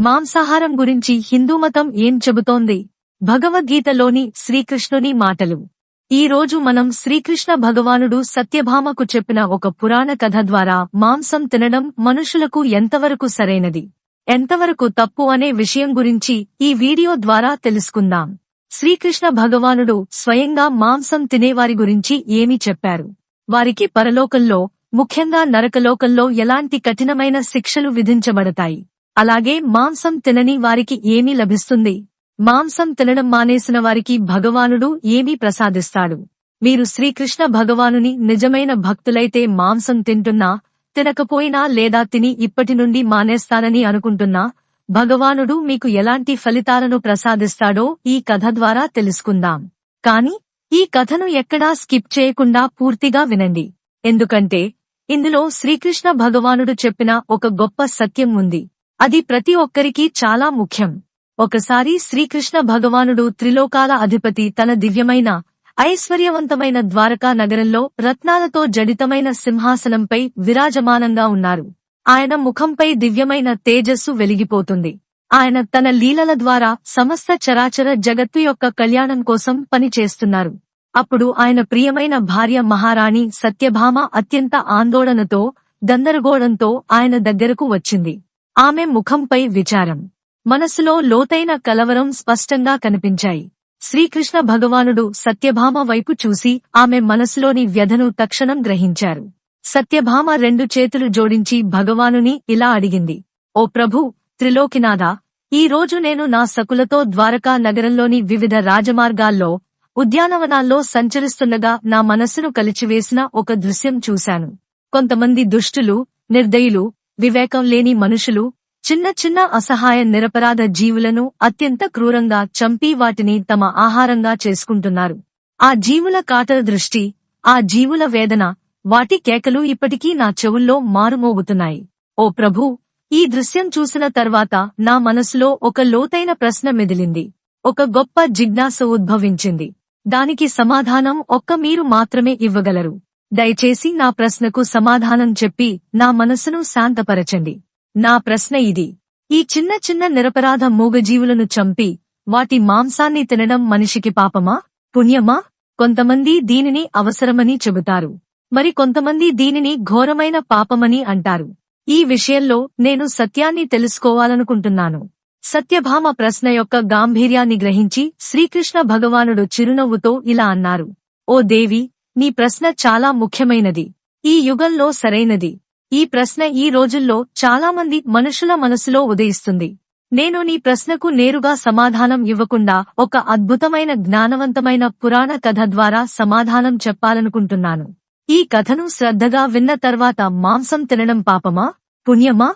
మాంసాహారం గురించి హిందూమతం ఏం చెబుతోంది? భగవద్గీతలోని శ్రీకృష్ణుని మాటలు. ఈ రోజు మనం శ్రీకృష్ణ భగవానుడు సత్యభామకు చెప్పిన ఒక పురాణ కథ ద్వారా మాంసం తినడం మనుషులకు ఎంతవరకు సరైనది? ఎంతవరకు తప్పు అనే విషయం గురించి ఈ వీడియో ద్వారా తెలుసుకుందాం. శ్రీకృష్ణ భగవానుడు స్వయంగా మాంసం తినేవారి గురించి ఏమి చెప్పారు? వారికి పరలోకంలో ముఖ్యంగా నరకలోకంలో ఎలాంటి కఠినమైన శిక్షలు విధించబడతాయి? అలాగే మాంసం తినని వారికి ఏమీ లభిస్తుంది? మాంసం తినడం మానేసిన వారికి భగవానుడు ఏమీ ప్రసాదిస్తాడు? మీరు శ్రీకృష్ణ భగవానుని నిజమైన భక్తులైతే మాంసం తింటున్నా తినకపోయినా లేదా తిని ఇప్పటి నుండి మానేస్తానని అనుకుంటున్నా భగవానుడు మీకు ఎలాంటి ఫలితాలను ప్రసాదిస్తాడో ఈ కథ ద్వారా తెలుసుకుందాం. కాని ఈ కథను ఎక్కడా స్కిప్ చేయకుండా పూర్తిగా వినండి. ఎందుకంటే ఇందులో శ్రీకృష్ణ భగవానుడు చెప్పిన ఒక గొప్ప సత్యం ఉంది. అది ప్రతి ఒక్కరికి చాలా ముఖ్యం. ఒకసారి శ్రీకృష్ణ భగవానుడు త్రిలోకాల అధిపతి తన దివ్యమైన ఐశ్వర్యవంతమైన ద్వారకా నగరంలో రత్నాలతో జడితమైన సింహాసనంపై విరాజమానంగా ఉన్నారు. ఆయన ముఖంపై దివ్యమైన తేజస్సు వెలిగిపోతుంది. ఆయన తన లీలల ద్వారా సమస్త చరాచర జగత్తు యొక్క కళ్యాణం కోసం పనిచేస్తున్నారు. అప్పుడు ఆయన ప్రియమైన భార్య మహారాణి సత్యభామ అత్యంత ఆందోళనతో గందరగోళంతో ఆయన దగ్గరకు వచ్చింది. ఆమె ముఖంపై విచారం. మనసులో లోతైన కలవరం స్పష్టంగా కనిపించాయి. శ్రీకృష్ణ భగవానుడు సత్యభామ వైపు చూసి ఆమె మనసులోని వ్యధను తక్షణం గ్రహించారు. సత్యభామ రెండు చేతులు జోడించి భగవానుని ఇలా అడిగింది. ఓ ప్రభు త్రిలోకినాథ ఈ రోజు నేను నా సకులతో ద్వారకా నగరంలోని వివిధ రాజమార్గాల్లో ఉద్యానవనాల్లో సంచరిస్తుండగా నా మనస్సును కలిచివేసిన ఒక దృశ్యం చూశాను. కొంతమంది దుష్టులు నిర్దయులు వివేకం లేని మనుషులు చిన్న చిన్న అసహాయ నిరపరాధ జీవులను అత్యంత క్రూరంగా చంపి వాటిని తమ ఆహారంగా చేసుకుంటున్నారు. ఆ జీవుల కాటల దృష్టి ఆ జీవుల వేదన వాటి కేకలు ఇప్పటికీ నా చెవుల్లో మారుమోగుతున్నాయి. ఓ ప్రభూ ఈ దృశ్యం చూసిన తర్వాత నా మనసులో ఒక లోతైన ప్రశ్న మెదిలింది. ఒక గొప్ప జిజ్ఞాస ఉద్భవించింది. దానికి సమాధానం ఒక్క మీరు మాత్రమే ఇవ్వగలరు. దయచేసి నా ప్రశ్నకు సమాధానం చెప్పి నా మనసును శాంతపరచండి. నా ప్రశ్న ఇది. ఈ చిన్న చిన్న నిరపరాధ మూగజీవులను చంపి వాటి మాంసాన్ని తినడం మనిషికి పాపమా? పుణ్యమా? కొంతమంది దీనిని అవసరమని చెబుతారు. మరి కొంతమంది దీనిని ఘోరమైన పాపమని అంటారు. ఈ విషయంలో నేను సత్యాన్ని తెలుసుకోవాలనుకుంటున్నాను. సత్యభామ ప్రశ్న యొక్క గాంభీర్యాన్ని గ్రహించి శ్రీకృష్ణ భగవానుడు చిరునవ్వుతో ఇలా అన్నారు. ఓ దేవి నీ ప్రశ్న చాలా ముఖ్యమైనది. ఈ యుగంలో సరైనది. ఈ ప్రశ్న ఈ రోజుల్లో చాలామంది మనుషుల మనసులో ఉదయిస్తుంది. నేను నీ ప్రశ్నకు నేరుగా సమాధానం ఇవ్వకుండా ఒక అద్భుతమైన జ్ఞానవంతమైన పురాణ కథ ద్వారా సమాధానం చెప్పాలనుకుంటున్నాను. ఈ కథను శ్రద్ధగా విన్న తర్వాత మాంసం తినడం పాపమా? పుణ్యమా?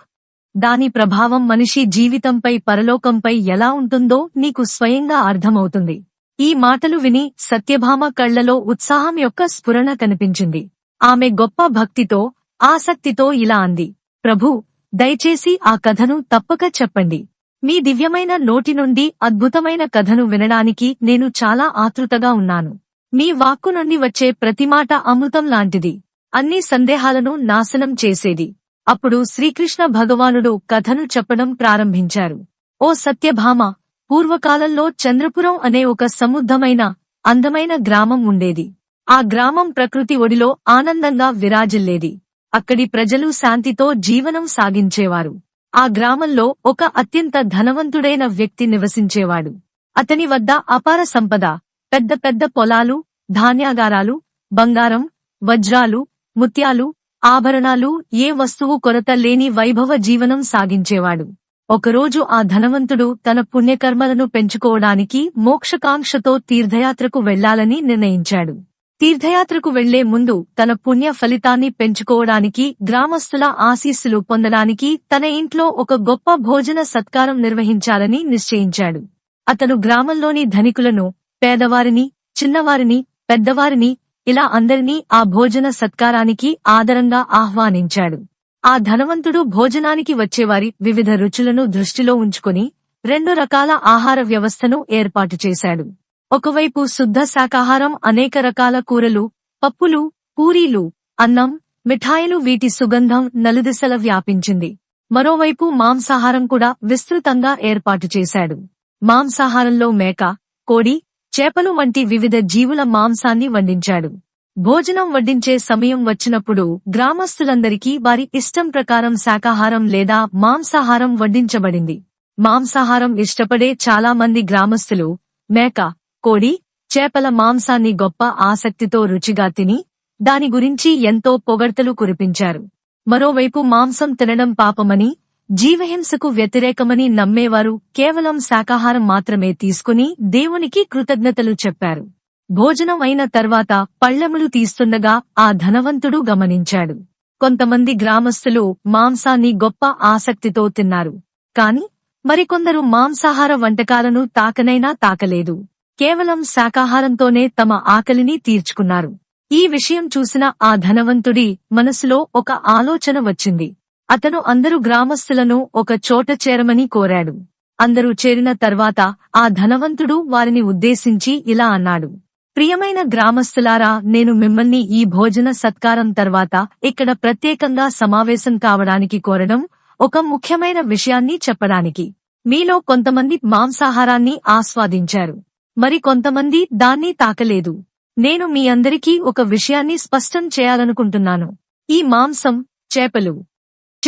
దాని ప్రభావం మనిషి జీవితంపై పరలోకంపై ఎలా ఉంటుందో నీకు స్వయంగా అర్థమవుతుంది. ఈ మాటలు విని సత్యభామ కళ్ళలో ఉత్సాహం యొక్క స్ఫురణ కనిపించింది. ఆమె గొప్ప భక్తితో ఆసక్తితో ఇలా అంది. ప్రభు దయచేసి ఆ కథను తప్పక చెప్పండి. మీ దివ్యమైన నోటి నుండి అద్భుతమైన కథను వినడానికి నేను చాలా ఆతృతగా ఉన్నాను. మీ వాక్కు నుండి వచ్చే ప్రతి మాట అమృతం లాంటిది. అన్ని సందేహాలను నాశనం చేసేది. అప్పుడు శ్రీకృష్ణ భగవానుడు కథను చెప్పడం ప్రారంభించారు. ఓ సత్యభామ పూర్వకాలంలో చంద్రపురం అనే ఒక సముద్దమైన అందమైన గ్రామం ఉండేది. ఆ గ్రామం ప్రకృతి ఒడిలో ఆనందంగా విరాజిల్లేది. అక్కడి ప్రజలు శాంతితో జీవనం సాగించేవారు. ఆ గ్రామంలో ఒక అత్యంత ధనవంతుడైన వ్యక్తి నివసించేవాడు. అతని వద్ద అపార సంపద పెద్ద పెద్ద పొలాలు ధాన్యాగారాలు బంగారం వజ్రాలు ముత్యాలు ఆభరణాలు ఏ వస్తువు కొరత లేని వైభవ జీవనం సాగించేవాడు. ఒకరోజు ఆ ధనవంతుడు తన పుణ్యకర్మలను పెంచుకోవడానికి మోక్షకాంక్షతో తీర్థయాత్రకు వెళ్ళాలని నిర్ణయించాడు. తీర్థయాత్రకు వెళ్ళే ముందు తన పుణ్య ఫలితాన్ని పెంచుకోవడానికి గ్రామస్తుల ఆశీస్సులు పొందడానికి తన ఇంట్లో ఒక గొప్ప భోజన సత్కారం నిర్వహించాలని నిశ్చయించాడు. అతను గ్రామంలోని ధనికులను పేదవారిని చిన్నవారిని పెద్దవారిని ఇలా అందరినీ ఆ భోజన సత్కారానికి ఆదరంగా ఆహ్వానించాడు. ఆ ధనవంతుడు భోజనానికి వచ్చేవారి వివిధ రుచులను దృష్టిలో ఉంచుకుని రెండు రకాల ఆహార వ్యవస్థను ఏర్పాటు చేశాడు. ఒకవైపు శుద్ధ శాకాహారం అనేక రకాల కూరలు పప్పులు పూరీలు అన్నం మిఠాయిలు వీటి సుగంధం నలుదిశల వ్యాపించింది. మరోవైపు మాంసాహారం కూడా విస్తృతంగా ఏర్పాటు చేశాడు. మాంసాహారంలో మేక కోడి చేపలు వంటి వివిధ జీవుల మాంసాన్ని వండించాడు. భోజనం వడ్డించే సమయం వచ్చినప్పుడు గ్రామస్తులందరికీ వారి ఇష్టం ప్రకారం శాకాహారం లేదా మాంసాహారం వడ్డించబడింది. మాంసాహారం ఇష్టపడే చాలా మంది గ్రామస్తులు మేక కోడి చేపల మాంసాన్ని గొప్ప ఆసక్తితో రుచిగా తిని దాని గురించి ఎంతో పొగడ్తలు కురిపించారు. మరోవైపు మాంసం తినడం పాపమని జీవహింసకు వ్యతిరేకమని నమ్మేవారు కేవలం శాకాహారం మాత్రమే తీసుకుని దేవునికి కృతజ్ఞతలు చెప్పారు. భోజనం అయిన తర్వాత పళ్ళెములు తీస్తుండగా ఆ ధనవంతుడు గమనించాడు. కొంతమంది గ్రామస్తులు మాంసాన్ని గొప్ప ఆసక్తితో తిన్నారు. కాని మరికొందరు మాంసాహార వంటకాలను తాకనైనా తాకలేదు. కేవలం శాకాహారంతోనే తమ ఆకలిని తీర్చుకున్నారు. ఈ విషయం చూసిన ఆ ధనవంతుడి మనసులో ఒక ఆలోచన వచ్చింది. అతను అందరు గ్రామస్తులను ఒక చోట చేరమని కోరాడు. అందరూ చేరిన తర్వాత ఆ ధనవంతుడు వారిని ఉద్దేశించి ఇలా అన్నాడు. ప్రియమైన గ్రామస్తులారా నేను మిమ్మల్ని ఈ భోజన సత్కారం తర్వాత ఇక్కడ ప్రత్యేకంగా సమావేశం కావడానికి కోరడం ఒక ముఖ్యమైన విషయాన్ని చెప్పడానికి. మీలో కొంతమంది మాంసాహారాన్ని ఆస్వాదించారు. మరి కొంతమంది దాన్ని తాకలేదు. నేను మీ అందరికీ ఒక విషయాన్ని స్పష్టం చేయాలనుకుంటున్నాను. ఈ మాంసం చేపలు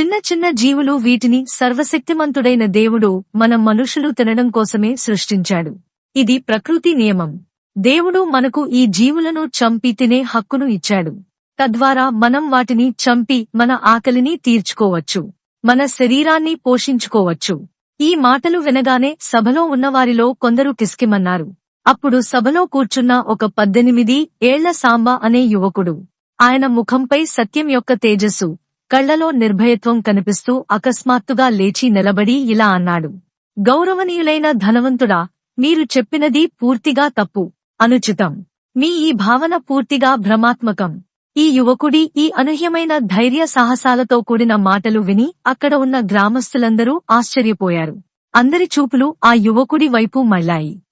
చిన్న చిన్న జీవులు వీటిని సర్వశక్తిమంతుడైన దేవుడు మన మనుషులు తినడం కోసమే సృష్టించాడు. ఇది ప్రకృతి నియమం. దేవుడు మనకు ఈ జీవులను చంపి తినే హక్కును ఇచ్చాడు. తద్వారా మనం వాటిని చంపి మన ఆకలిని తీర్చుకోవచ్చు. మన శరీరాన్ని పోషించుకోవచ్చు. ఈ మాటలు వినగానే సభలో ఉన్నవారిలో కొందరు కిస్కిమన్నారు. అప్పుడు సభలో కూర్చున్న ఒక పద్దెనిమిది ఏళ్ళ సాంబా అనే యువకుడు. ఆయన ముఖంపై సత్యం యొక్క తేజస్సు కళ్ళలో నిర్భయత్వం కనిపిస్తూ అకస్మాత్తుగా లేచి నిలబడి ఇలా అన్నాడు. గౌరవనీయులైన ధనవంతుడా మీరు చెప్పినది పూర్తిగా తప్పు. అనుచితం. మీ ఈ భావన పూర్తిగా భ్రమాత్మకం. ఈ యువకుడి ఈ అనూహ్యమైన ధైర్య సాహసాలతో కూడిన మాటలు విని అక్కడ ఉన్న గ్రామస్తులందరూ ఆశ్చర్యపోయారు. అందరి చూపులు ఆ యువకుడి వైపు మళ్ళాయి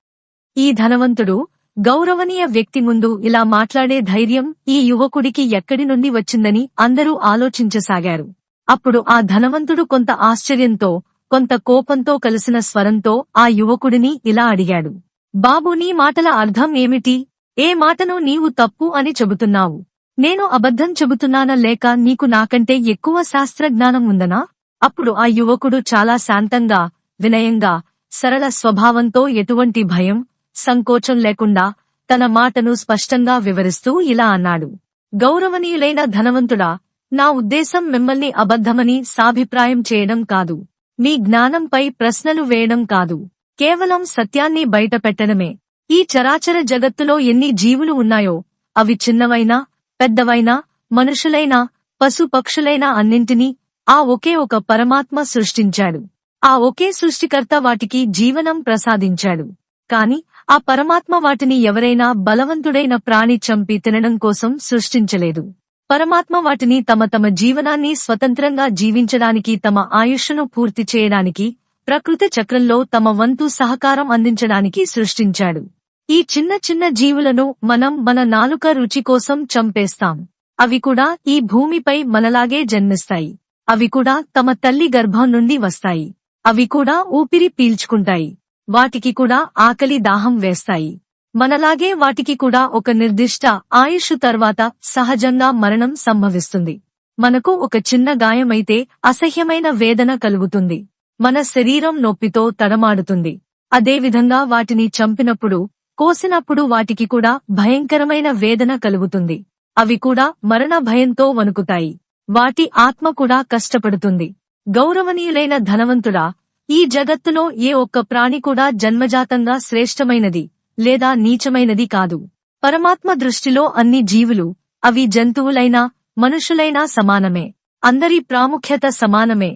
ఈ ధనవంతుడు గౌరవనీయ వ్యక్తి ముందు ఇలా మాట్లాడే ధైర్యం ఈ యువకుడికి ఎక్కడి నుండి వచ్చిందని అందరూ ఆలోచించసాగారు. అప్పుడు ఆ ధనవంతుడు కొంత ఆశ్చర్యంతో కొంత కోపంతో కలిసిన స్వరంతో ఆ యువకుడిని ఇలా అడిగాడు. బాబు నీ మాటల అర్థం ఏమిటి? ఏ మాటను నీవు తప్పు అని చెబుతున్నావు. నేను అబద్ధం చెబుతున్నానా లేక నీకు నాకంటే ఎక్కువ శాస్త్రజ్ఞానం ఉందనా? అప్పుడు ఆ యువకుడు చాలా శాంతంగా వినయంగా సరళ స్వభావంతో ఎటువంటి భయం సంకోచం లేకుండా తన మాటను స్పష్టంగా వివరిస్తూ ఇలా అన్నాడు. గౌరవనీయులైన ధనవంతుడా నా ఉద్దేశం మిమ్మల్ని అబద్ధమని సాభిప్రాయం చేయడం కాదు. మీ జ్ఞానంపై ప్రశ్నలు వేయడం కాదు. కేవలం సత్యాన్ని బయటపెట్టడమే. ఈ చరాచర జగత్తులో ఎన్ని జీవులు ఉన్నాయో అవి చిన్నవైనా పెద్దవైనా మనుషులైనా పశుపక్షులైనా అన్నింటినీ ఆ ఒకే ఒక పరమాత్మ సృష్టించాడు. ఆ ఒకే సృష్టికర్త వాటికి జీవనం ప్రసాదించాడు. కాని ఆ పరమాత్మ వాటిని ఎవరైనా బలవంతుడైన ప్రాణి చంపి తినడం కోసం సృష్టించలేదు. పరమాత్మ వాటిని తమ తమ జీవనాన్ని స్వతంత్రంగా జీవించడానికి తమ ఆయుష్ను పూర్తి చేయడానికి ప్రకృతి చక్రంలో తమ వంతు సహకారం అందించడానికి సృష్టించాడు. ఈ చిన్న చిన్న జీవులను మనం మన నాలుక రుచి కోసం చంపేస్తాం. అవి కూడా ఈ భూమిపై మనలాగే జన్మిస్తాయి. అవి కూడా తమ తల్లి గర్భం నుండి వస్తాయి. అవి కూడా ఊపిరి పీల్చుకుంటాయి. వాటికి కూడా ఆకలి దాహం వేస్తాయి. మనలాగే వాటికి కూడా ఒక నిర్దిష్ట ఆయుష్ తర్వాత సహజంగా మరణం సంభవిస్తుంది. మనకు ఒక చిన్న గాయమైతే అసహ్యమైన వేదన కలుగుతుంది. మన శరీరం నొప్పితో తడమాడుతుంది. అదేవిధంగా వాటిని చంపినప్పుడు కోసినప్పుడు వాటికి కూడా భయంకరమైన వేదన కలుగుతుంది. అవి కూడా మరణ భయంతో వణుకుతాయి. వాటి ఆత్మ కూడా కష్టపడుతుంది. గౌరవనీయులైన ధనవంతుడా ఈ జగత్తులో ఏ ఒక్క ప్రాణి కూడా జన్మజాతంగా శ్రేష్టమైనది లేదా నీచమైనది కాదు. పరమాత్మ దృష్టిలో అన్ని జీవులు అవి జంతువులైనా మనుషులైనా సమానమే. అందరి ప్రాముఖ్యత సమానమే.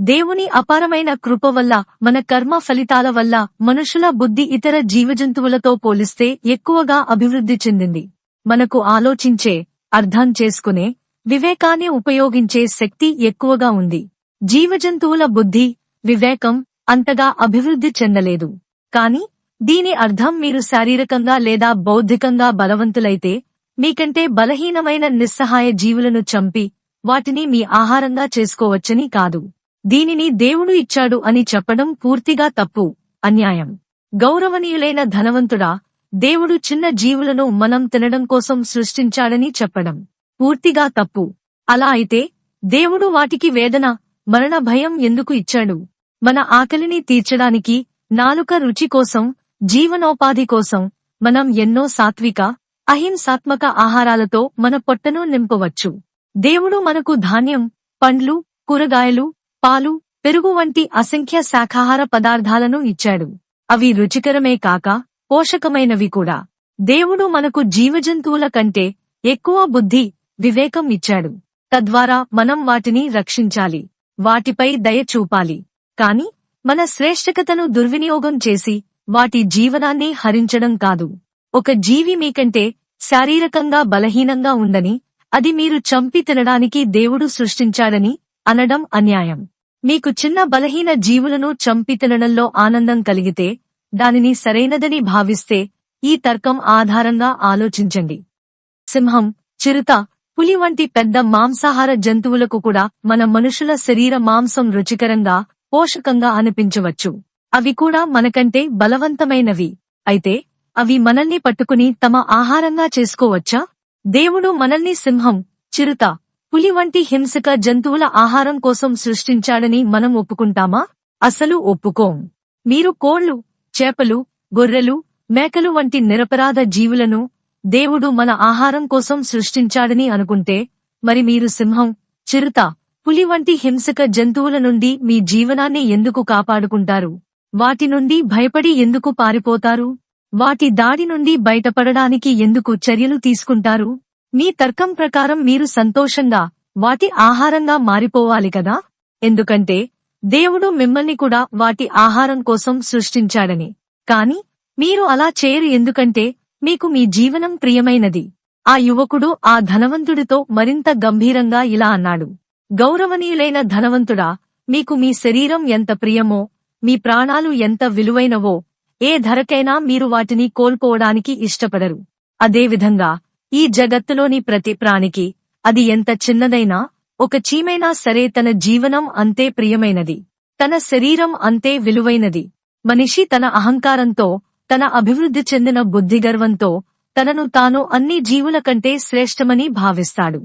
దేవుని అపారమైన కృప వల్ల మన కర్మ ఫలితాల వల్ల మనుషుల బుద్ధి ఇతర జీవజంతువులతో పోలిస్తే ఎక్కువగా అభివృద్ధి చెందింది. మనకు ఆలోచించే అర్థం చేసుకునే వివేకాన్ని ఉపయోగించే శక్తి ఎక్కువగా ఉంది. జీవజంతువుల బుద్ధి వివేకం అంతగా అభివృద్ధి చెందలేదు. కాని దీని అర్థం మీరు శారీరకంగా లేదా బౌద్ధికంగా బలవంతులైతే మీకంటే బలహీనమైన నిస్సహాయ జీవులను చంపి వాటిని మీ ఆహారంగా చేసుకోవచ్చని కాదు. దీనిని దేవుడు ఇచ్చాడు అని చెప్పడం పూర్తిగా తప్పు. అన్యాయం. గౌరవనీయులైన ధనవంతుడా దేవుడు చిన్న జీవులను మనం తినడం కోసం సృష్టించాడని చెప్పడం పూర్తిగా తప్పు. అలా అయితే దేవుడు వాటికి వేదన మరణ భయం ఎందుకు ఇచ్చాడు? మన ఆకలిని తీర్చడానికి నాలుక రుచి కోసం జీవనోపాధి కోసం మనం ఎన్నో సాత్విక అహింసాత్మక ఆహారాలతో మన పొట్టను నింపవచ్చు. దేవుడు మనకు ధాన్యం పండ్లు కూరగాయలు పాలు పెరుగు వంటి అసంఖ్య శాఖాహార పదార్థాలను ఇచ్చాడు. అవి రుచికరమే కాక పోషకమైనవి కూడా. దేవుడు మనకు జీవజంతువుల కంటే ఎక్కువ బుద్ధి వివేకం ఇచ్చాడు. తద్వారా మనం వాటిని రక్షించాలి. వాటిపై దయ చూపాలి. కాని మన శ్రేష్టకతను దుర్వినియోగం చేసి వాటి జీవనాన్ని హరించడం కాదు. ఒక జీవి మీకంటే శారీరకంగా బలహీనంగా ఉందని అది మీరు చంపి తినడానికి దేవుడు సృష్టించాడని అనడం అన్యాయం. మీకు చిన్న బలహీన జీవులను చంపి తినడంలో ఆనందం కలిగితే దానిని సరైనదని భావిస్తే ఈ తర్కం ఆధారంగా ఆలోచించండి. సింహం చిరుత పులి వంటి పెద్ద మాంసాహార జంతువులకు కూడా మన మనుషుల శరీర మాంసం రుచికరంగా పోషకంగా అనిపించవచ్చు. అవి కూడా మనకంటే బలవంతమైనవి. అయితే అవి మనల్ని పట్టుకుని తమ ఆహారంగా చేసుకోవచ్చా? దేవుడు మనల్ని సింహం చిరుత పులి వంటి హింసక జంతువుల ఆహారం కోసం సృష్టించాడని మనం ఒప్పుకుంటామా? అసలు ఒప్పుకోం. మీరు కోళ్ళు చేపలు గొర్రెలు మేకలు వంటి నిరపరాధ జీవులను దేవుడు మన ఆహారం కోసం సృష్టించాడని అనుకుంటే మరి మీరు సింహం చిరుత పులి వంటి హింసక జంతువుల నుండి మీ జీవనాన్ని ఎందుకు కాపాడుకుంటారు? వాటి నుండి భయపడి ఎందుకు పారిపోతారు? వాటి దాడి నుండి బయటపడడానికి ఎందుకు చర్యలు తీసుకుంటారు? మీ తర్కం ప్రకారం మీరు సంతోషంగా వాటి ఆహారంగా మారిపోవాలి కదా? ఎందుకంటే దేవుడు మిమ్మల్ని కూడా వాటి ఆహారం కోసం సృష్టించాడని. కాని మీరు అలా చేయరు ఎందుకంటే మీకు మీ జీవనం ప్రియమైనది. ఆ యువకుడు ఆ ధనవంతుడితో మరింత గంభీరంగా ఇలా అన్నాడు. గౌరవనీయులైన ధనవంతుడా మీకు మీ శరీరం ఎంత ప్రియమో మీ ప్రాణాలు ఎంత విలువైనవో ఏ ధరకైనా మీరు వాటిని కోల్పోవడానికి ఇష్టపడరు. అదేవిధంగా ఈ జగత్తులోని ప్రతి ప్రాణికి అది ఎంత చిన్నదైనా ఒక చీమైనా సరే తన జీవనం అంతే ప్రియమైనది. తన శరీరం అంతే విలువైనది. మనిషి తన అహంకారంతో తన అభివృద్ధి చెందిన బుద్ధిగర్వంతో తనను తాను అన్ని జీవుల కంటే శ్రేష్టమని భావిస్తాడు.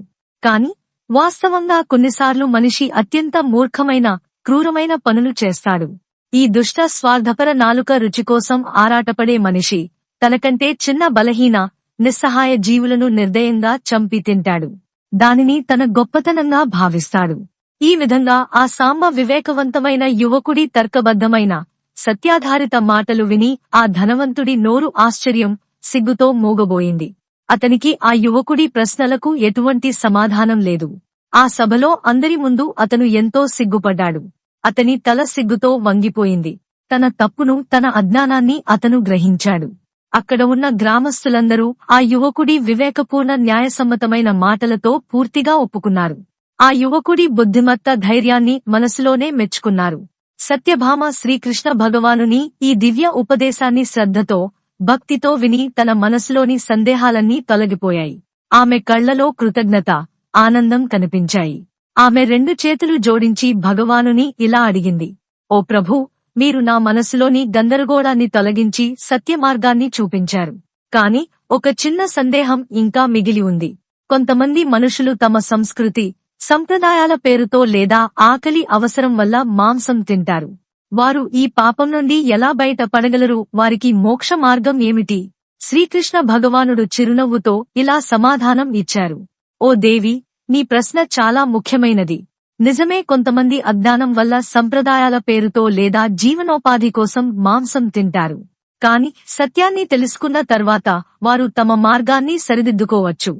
కాని వాస్తవంగా కొన్నిసార్లు మనిషి అత్యంత మూర్ఖమైన క్రూరమైన పనులు చేస్తాడు. ఈ దుష్ట స్వార్థపర నాలుక రుచికోసం ఆరాటపడే మనిషి తనకంటే చిన్న బలహీన నిస్సహాయ జీవులను నిర్దయంగా చంపి తింటాడు. దానిని తన గొప్పతనంగా భావిస్తాడు. ఈ విధంగా ఆ సాంబ వివేకవంతమైన యువకుడి తర్కబద్ధమైన సత్యాధారిత మాటలు విని ఆ ధనవంతుడి నోరు ఆశ్చర్యం సిగ్గుతో మూగబోయింది. అతనికి ఆ యువకుడి ప్రశ్నలకు ఎటువంటి సమాధానం లేదు. ఆ సభలో అందరి ముందు అతను ఎంతో సిగ్గుపడ్డాడు. అతని తల సిగ్గుతో వంగిపోయింది. తన తప్పును తన అజ్ఞానాన్ని అతను గ్రహించాడు. అక్కడ ఉన్న గ్రామస్తులందరూ ఆ యువకుడి వివేకపూర్ణ న్యాయసమ్మతమైన మాటలతో పూర్తిగా ఒప్పుకున్నారు. ఆ యువకుడి బుద్ధిమత్త ధైర్యాన్ని మనసులోనే మెచ్చుకున్నారు. సత్యభామ శ్రీకృష్ణ భగవానుని ఈ దివ్య ఉపదేశాన్ని శ్రద్ధతో భక్తితో విని తన మనసులోని సందేహాలన్నీ తొలగిపోయాయి. ఆమె కళ్ళలో కృతజ్ఞత ఆనందం కనిపించాయి. ఆమె రెండు చేతులు జోడించి భగవానుని ఇలా అడిగింది. ఓ ప్రభు మీరు నా మనసులోని గందరగోళాన్ని తొలగించి సత్యమార్గాన్ని చూపించారు. కాని ఒక చిన్న సందేహం ఇంకా మిగిలి ఉంది. కొంతమంది మనుషులు తమ సంస్కృతి సంప్రదాయాల పేరుతో లేదా ఆకలి అవసరం వల్ల మాంసం తింటారు. వారు ఈ పాపం నుండి ఎలా బయట పడగలరు వారికి మోక్ష మార్గం ఏమిటి? శ్రీకృష్ణ భగవానుడు చిరునవ్వుతో ఇలా సమాధానం ఇచ్చారు. ఓ దేవి నీ ప్రశ్న చాలా ముఖ్యమైనది. నిజమే కొంతమంది అజ్ఞానం వల్ల సంప్రదాయాల పేరుతో లేదా జీవనోపాధి కోసం మాంసం తింటారు. కాని సత్యాన్ని తెలుసుకున్న తర్వాత వారు తమ మార్గాన్ని సరిదిద్దుకోవచ్చు.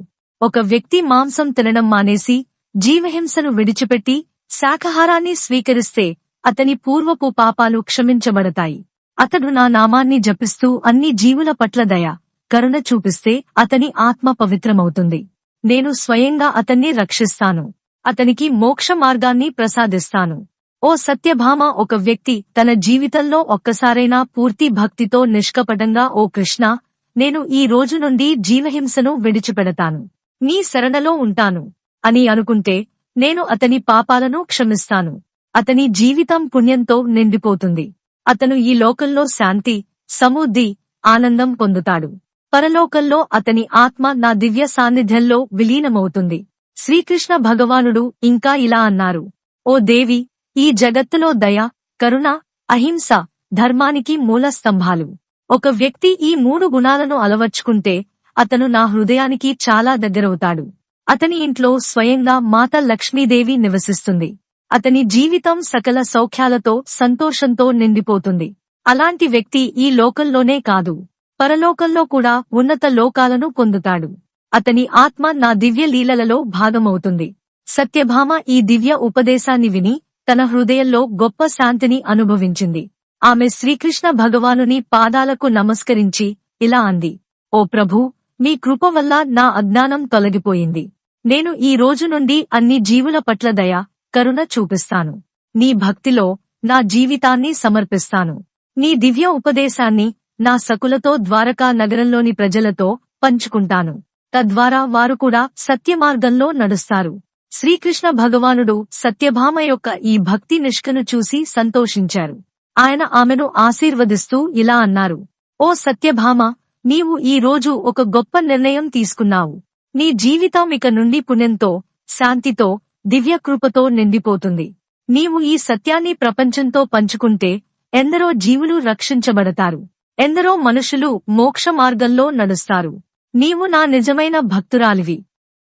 ఒక వ్యక్తి మాంసం తినడం మానేసి జీవహింసను విడిచిపెట్టి శాకాహారాన్ని స్వీకరిస్తే అతని పూర్వపు పాపాలు క్షమించబడతాయి. అతడు నా నామాన్ని జపిస్తూ అన్ని జీవుల పట్ల దయ కరుణ చూపిస్తే అతని ఆత్మ పవిత్రమవుతుంది. నేను స్వయంగా అతన్ని రక్షిస్తాను. అతనికి మోక్ష మార్గాన్ని ప్రసాదిస్తాను. ఓ సత్యభామ ఒక వ్యక్తి తన జీవితంలో ఒక్కసారైనా పూర్తి భక్తితో నిష్కపటంగా ఓ కృష్ణ నేను ఈ రోజు నుండి జీవహింసను విడిచిపెడతాను. నీ శరణలో ఉంటాను అని అనుకుంటే నేను అతని పాపాలను క్షమిస్తాను. అతని జీవితం పుణ్యంతో నిండిపోతుంది. అతను ఈ లోకంలో శాంతి సమృద్ధి ఆనందం పొందుతాడు. పరలోకంలో అతని ఆత్మ నా దివ్య సాన్నిధ్యంలో విలీనమవుతుంది. శ్రీకృష్ణ భగవానుడు ఇంకా ఇలా అన్నారు ఓ దేవి ఈ జగత్తులో దయ కరుణ అహింస ధర్మానికి మూల స్తంభాలు. ఒక వ్యక్తి ఈ మూడు గుణాలను అలవర్చుకుంటే అతను నా హృదయానికి చాలా దగ్గరవుతాడు. అతని ఇంట్లో స్వయంగా మాత లక్ష్మీదేవి నివసిస్తుంది. అతని జీవితం సకల సౌఖ్యాలతో సంతోషంతో నిండిపోతుంది. అలాంటి వ్యక్తి ఈ లోకంలోనే కాదు. పరలోకంలో కూడా ఉన్నత లోకాలను పొందుతాడు. అతని ఆత్మ నా దివ్య లీలలలో భాగమవుతుంది. సత్యభామ ఈ దివ్య ఉపదేశాన్ని విని తన హృదయంలో గొప్ప శాంతిని అనుభవించింది. ఆమె శ్రీకృష్ణ భగవానుని పాదాలకు నమస్కరించి ఇలా అంది ఓ ప్రభూ మీ కృప వల్ల నా అజ్ఞానం తొలగిపోయింది. నేను ఈ రోజు నుండి అన్ని జీవుల పట్ల దయ కరుణ చూపిస్తాను. నీ భక్తిలో నా జీవితాన్ని సమర్పిస్తాను. నీ దివ్య ఉపదేశాన్ని నా సకులతో ద్వారకా నగరంలోని ప్రజలతో పంచుకుంటాను. తద్వారా వారు కూడా సత్యమార్గంలో నడుస్తారు. శ్రీకృష్ణ భగవానుడు సత్యభామ యొక్క ఈ భక్తి నిష్కను చూసి సంతోషించారు. ఆయన ఆమెను ఆశీర్వదిస్తూ ఇలా అన్నారు ఓ సత్యభామ నీవు ఈ రోజు ఒక గొప్ప నిర్ణయం తీసుకున్నావు. నీ జీవితం ఇక నుండి పుణ్యంతో శాంతితో దివ్యకృపతో నిండిపోతుంది. నీవు ఈ సత్యాన్ని ప్రపంచంతో పంచుకుంటే ఎందరో జీవులు రక్షించబడతారు. ఎందరో మనుషులు మోక్ష మార్గంలో నడుస్తారు. నీవు నా నిజమైన భక్తురాలివి.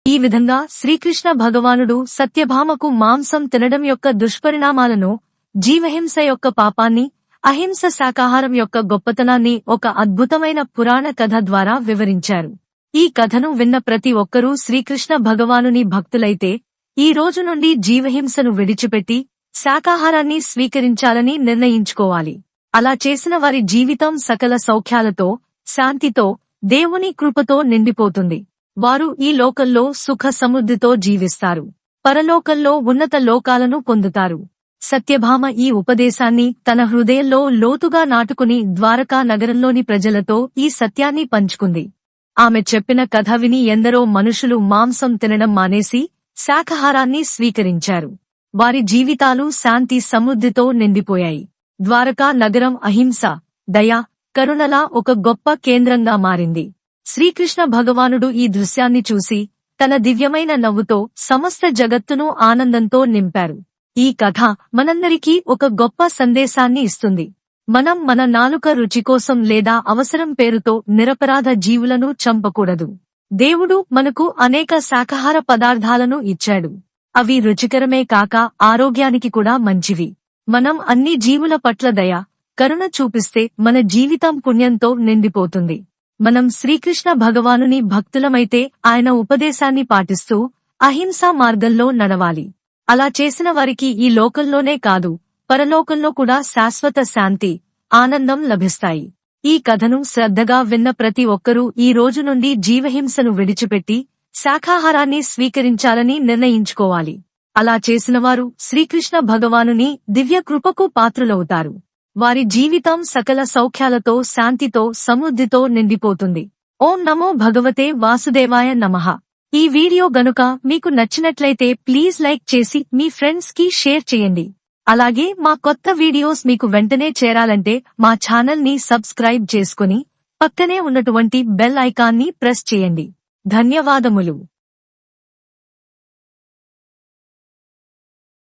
ఈ విధంగా శ్రీకృష్ణ భగవానుడు సత్యభామకు మాంసం తినడం యొక్క దుష్పరిణామాలను జీవహింస యొక్క పాపాన్ని అహింస శాకాహారం యొక్క గొప్పతనాన్ని ఒక అద్భుతమైన పురాణ కథ ద్వారా వివరించారు. ఈ కథను విన్న ప్రతి ఒక్కరూ శ్రీకృష్ణ భగవానుని భక్తులైతే ఈ రోజు నుండి జీవహింసను విడిచిపెట్టి శాకాహారాన్ని స్వీకరించాలని నిర్ణయించుకోవాలి. అలా చేసిన వారి జీవితం సకల సౌఖ్యాలతో శాంతితో దేవుని కృపతో నిండిపోతుంది. వారు ఈ లోకంలో సుఖ సమృద్ధితో జీవిస్తారు. పరలోకంలో ఉన్నత లోకాలను పొందుతారు. సత్యభామ ఈ ఉపదేశాన్ని తన హృదయంలో లోతుగా నాటుకుని ద్వారకా నగరంలోని ప్రజలతో ఈ సత్యాన్ని పంచుకుంది. ఆమె చెప్పిన కథ విని ఎందరో మనుషులు మాంసం తినడం మానేసి శాఖహారాన్ని స్వీకరించారు. వారి జీవితాలు శాంతి సమృద్ధితో నిండిపోయాయి. ద్వారకా నగరం అహింస దయ కరుణలా ఒక గొప్ప కేంద్రంగా మారింది. శ్రీకృష్ణ భగవానుడు ఈ దృశ్యాన్ని చూసి తన దివ్యమైన నవ్వుతో సమస్త జగత్తును ఆనందంతో నింపారు. ఈ కథ మనందరికీ ఒక గొప్ప సందేశాన్ని ఇస్తుంది. మనం మన నాలుక రుచి కోసం లేదా అవసరం పేరుతో నిరపరాధ జీవులను చంపకూడదు. దేవుడు మనకు అనేక శాకాహార పదార్థాలను ఇచ్చాడు. అవి రుచికరమే కాక ఆరోగ్యానికి కూడా మంచివి. మనం అన్ని జీవుల పట్ల దయ కరుణ చూపిస్తే మన జీవితం పుణ్యంతో నిండిపోతుంది. మనం శ్రీకృష్ణ భగవానుని భక్తులమైతే ఆయన ఉపదేశాన్ని పాటిస్తూ అహింసా మార్గంలో నడవాలి. అలా చేసిన వారికి ఈ లోకంలోనే కాదు పరలోకంలో కూడా శాశ్వత శాంతి ఆనందం లభిస్తాయి. ఈ కథను శ్రద్ధగా విన్న ప్రతి ఒక్కరూ ఈ రోజు నుండి జీవహింసను విడిచిపెట్టి శాఖాహారాన్ని స్వీకరించాలని నిర్ణయించుకోవాలి. అలా చేసినవారు శ్రీకృష్ణ భగవానుని దివ్య కృపకు పాత్రులవుతారు. వారి జీవితం సకల సౌఖ్యాలతో శాంతితో సమృద్ధితో నిండిపోతుంది. ఓం నమో భగవతే వాసుదేవాయ నమః. ఈ వీడియో గనుక మీకు నచ్చినట్లయితే ప్లీజ్ లైక్ చేసి మీ ఫ్రెండ్స్కి షేర్ చేయండి. అలాగే మా కొత్త వీడియోస్ మీకు వెంటనే చేరాలంటే మా ఛానల్ని సబ్స్క్రైబ్ చేసుకుని పక్కనే ఉన్నటువంటి బెల్ ఐకాన్ని ప్రెస్ చేయండి. ధన్యవాదములు.